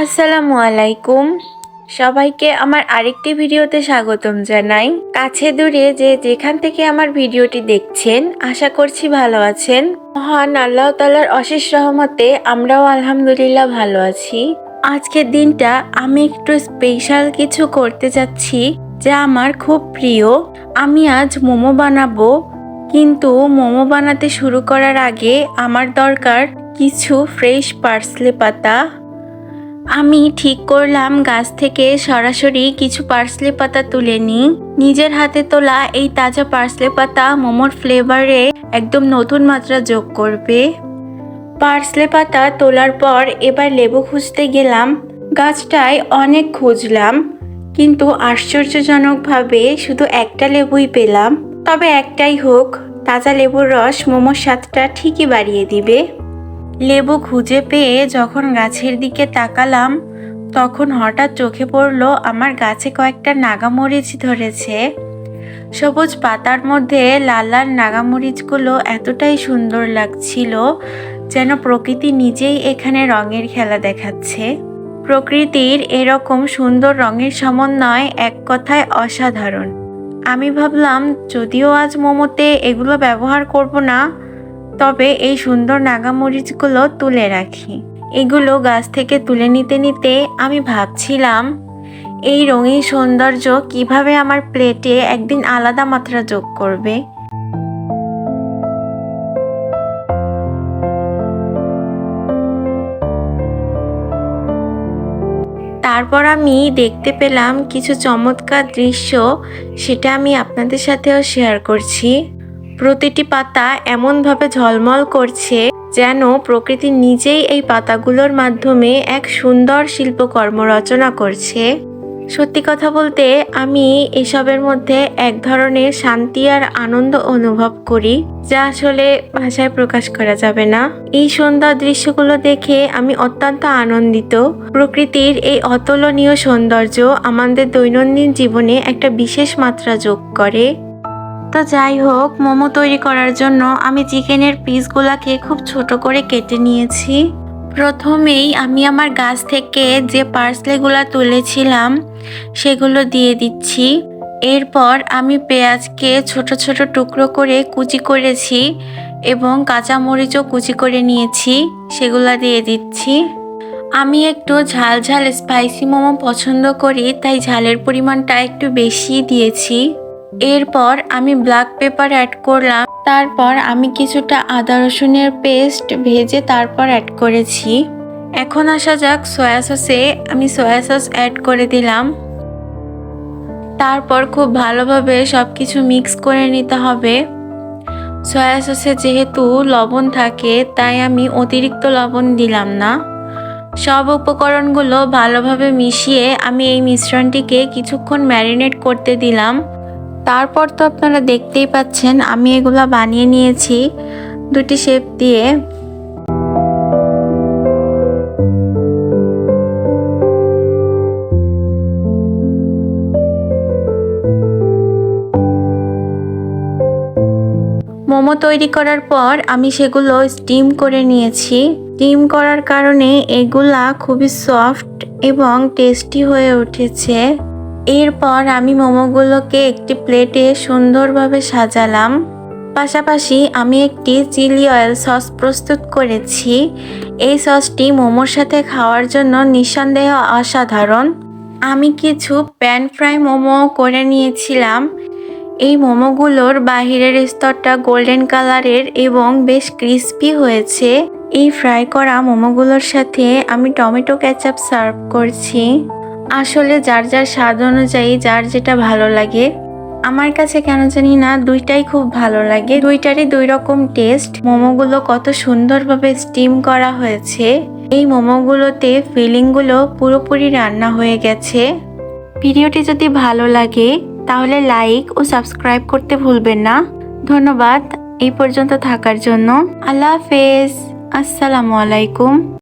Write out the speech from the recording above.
আসসালামু আলাইকুম। সবাইকে আমার আরেকটি ভিডিওতে স্বাগতম জানাই। কাছে দূরে যে যেখান থেকে আমার ভিডিওটি দেখছেন, আশা করছি ভালো আছেন। মহান আল্লাহ তালার অশেষ রহমতে আমরাও আলহামদুলিল্লাহ ভালো আছি। আজকের দিনটা আমি একটু স্পেশাল কিছু করতে যাচ্ছি, যা আমার খুব প্রিয়। আমি আজ মোমো বানাবো, কিন্তু মোমো বানাতে শুরু করার আগে আমার দরকার কিছু ফ্রেশ পার্সলে পাতা। আমি ঠিক করলাম গাছ থেকে সরাসরি কিছু পার্সলে পাতা তুলে নিই। নিজের হাতে তোলা এই তাজা পার্সলে পাতা মোমোর ফ্লেভারে একদম নতুন মাত্রা যোগ করবে। পার্সলে পাতা তোলার পর এবার লেবু খুঁজতে গেলাম। গাছটায় অনেক খুঁজলাম, কিন্তু আশ্চর্যজনকভাবে শুধু একটা লেবুই পেলাম। তবে একটাই হোক, তাজা লেবুর রস মোমোর স্বাদটা ঠিকই বাড়িয়ে দিবে। লেবু খুঁজে পেয়ে যখন গাছের দিকে তাকালাম, তখন হঠাৎ চোখে পড়ল, আমার গাছে কয়েকটা নাগামরিচ ধরেছে। সবুজ পাতার মধ্যে লাল লাল নাগামরিচগুলো এতটাই সুন্দর লাগছিল, যেন প্রকৃতি নিজেই এখানে রঙের খেলা দেখাচ্ছে। প্রকৃতির এরকম সুন্দর রঙের সমন্বয় এক কথায় অসাধারণ। আমি ভাবলাম, যদিও আজ মোমোতে এগুলো ব্যবহার করব না তবে এই সুন্দর নাগামরিচগুলো তুলে রাখি। এগুলো গাছ থেকে তুলে নিতে নিতে আমি ভাবছিলাম, এই রঙিন সৌন্দর্য কীভাবে আমার প্লেটে একদিন আলাদা মাত্রা যোগ করবে? তারপর আমি দেখতে পেলাম কিছু চমৎকার দৃশ্য, সেটা আমি আপনাদের সাথেও শেয়ার করছি। প্রতিটি পাতা এমনভাবে ঝলমল করছে যেন প্রকৃতি নিজেই এই পাতাগুলোর মাধ্যমে এক সুন্দর শিল্পকর্ম রচনা করছে। সত্যি কথা বলতে, আমি এসবের মধ্যে এক ধরনের শান্তি আর আনন্দ অনুভব করি, যা আসলে ভাষায় প্রকাশ করা যাবে না। এই সুন্দর দৃশ্যগুলো দেখে আমি অত্যন্ত আনন্দিত। প্রকৃতির এই অতুলনীয় সৌন্দর্য আমাদের দৈনন্দিন জীবনে একটা বিশেষ মাত্রা যোগ করে। তো যাই হোক, মোমো তৈরি করার জন্য আমি চিকেনের পিসগুলাকে খুব ছোট করে কেটে নিয়েছি। প্রথমেই আমি আমার গাছ থেকে যে পার্সলেগুলো তুলেছিলাম, সেগুলো দিয়ে দিচ্ছি। এরপর আমি পেঁয়াজকে ছোট ছোট টুকরো করে কুচি করেছি এবং কাঁচামরিচও কুচি করে নিয়েছি, সেগুলো দিয়ে দিচ্ছি। আমি একটু ঝাল ঝাল স্পাইসি মোমো পছন্দ করি, তাই ঝালের পরিমাণটা একটু বেশি দিয়েছি। এরপর আমি ব্ল্যাক পেপার অ্যাড করলাম। তারপর আমি কিছুটা আদা রসুনের পেস্ট ভেজে তারপর অ্যাড করেছি। এখন আসা যাক সয়া সসে আমি সয়া সস অ্যাড করে দিলাম। তারপর খুব ভালোভাবে সব কিছু মিক্স করে নিতে হবে। সয়া সসে যেহেতু লবণ থাকে, তাই আমি অতিরিক্ত লবণ দিলাম না। সব উপকরণগুলো ভালোভাবে মিশিয়ে আমি এই মিশ্রণটিকে কিছুক্ষণ ম্যারিনেট করতে দিলাম। তারপর তো আপনারা দেখতেই পাচ্ছেন, আমি এগুলা বানিয়ে নিয়েছি দুটি শেপ দিয়ে। মোমো তৈরি করার পর আমি সেগুলো স্টিম করে নিয়েছি। স্টিম করার কারণে এগুলা খুবই সফট এবং টেস্টি হয়ে উঠেছে। এরপর আমি মোমোগুলোকে একটি প্লেটে সুন্দরভাবে সাজালাম। পাশাপাশি আমি একটি চিলি অয়েল সস প্রস্তুত করেছি। এই সসটি মোমোর সাথে খাওয়ার জন্য নিঃসন্দেহ অসাধারণ। আমি কিছু প্যান ফ্রাই মোমো করে নিয়েছিলাম। এই মোমোগুলোর বাহিরের স্তরটা গোল্ডেন কালারের এবং বেশ ক্রিস্পি হয়েছে। এই ফ্রাই করা মোমোগুলোর সাথে আমি টমেটো ক্যাচাপ সার্ভ করছি। আসলে যার যার স্বাদ অনুযায়ী যার যেটা ভালো লাগে, আমার কাছে কেন জানি না দুইটাই খুব ভালো লাগে। দুইটারই দুই রকম টেস্ট মোমোগুলো কত সুন্দরভাবে স্টিম করা হয়েছে। এই মোমোগুলোতে ফিলিংগুলো পুরোপুরি রান্না হয়ে গেছে। ভিডিওটি যদি ভালো লাগে, তাহলে লাইক ও সাবস্ক্রাইব করতে ভুলবেন না। ধন্যবাদ। এই পর্যন্ত থাকার জন্য। আল্লাহ হাফেজ। আসসালামু আলাইকুম।